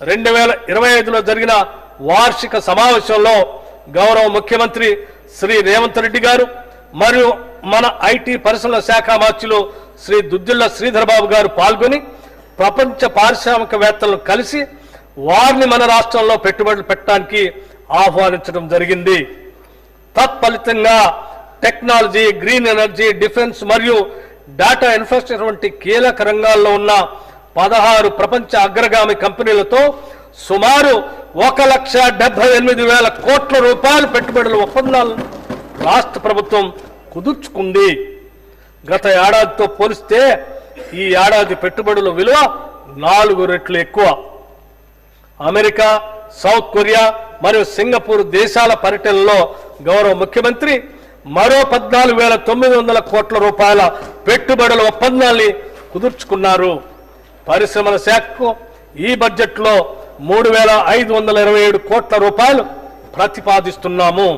రెండు వేల ఇరవై ఐదులో జరిగిన వార్షిక సమావేశంలో గౌరవ ముఖ్యమంత్రి శ్రీ రేవంత్ రెడ్డి గారు మరియు మన ఐటీ పరిశ్రమల శాఖ మార్చులు శ్రీ దుద్దిళ్ళ శ్రీధర్ బాబు గారు పాల్గొని ప్రపంచ పారిశ్రామికవేత్తలను కలిసి వారిని మన రాష్ట్రంలో పెట్టుబడులు పెట్టడానికి ఆహ్వానించడం జరిగింది. తత్ఫలితంగా టెక్నాలజీ గ్రీన్ ఎనర్జీ డిఫెన్స్ మరియు డేటా ఇన్ఫ్రాస్ట్రక్చర్ వంటి కీలక రంగాల్లో ఉన్న పదహారు ప్రపంచ అగ్రగామి కంపెనీలతో సుమారు ఒక లక్ష డెబ్బై ఎనిమిది వేల కోట్ల రూపాయల పెట్టుబడుల ఒప్పందాలను రాష్ట్ర ప్రభుత్వం కుదుర్చుకుంది. గత ఏడాదితో పోలిస్తే ఈ ఏడాది పెట్టుబడుల విలువ నాలుగు రెట్లు ఎక్కువ. అమెరికా సౌత్ కొరియా మరియు సింగపూర్ దేశాల పర్యటనలో గౌరవ ముఖ్యమంత్రి మరో పద్నాలుగు వేల తొమ్మిది వందల కోట్ల రూపాయల పెట్టుబడుల ఒప్పందాన్ని కుదుర్చుకున్నారు. పరిశ్రమల శాఖకు ఈ బడ్జెట్లో మూడు వేల ఐదు వందల ఇరవై ఏడు కోట్ల రూపాయలు ప్రతిపాదిస్తున్నాము.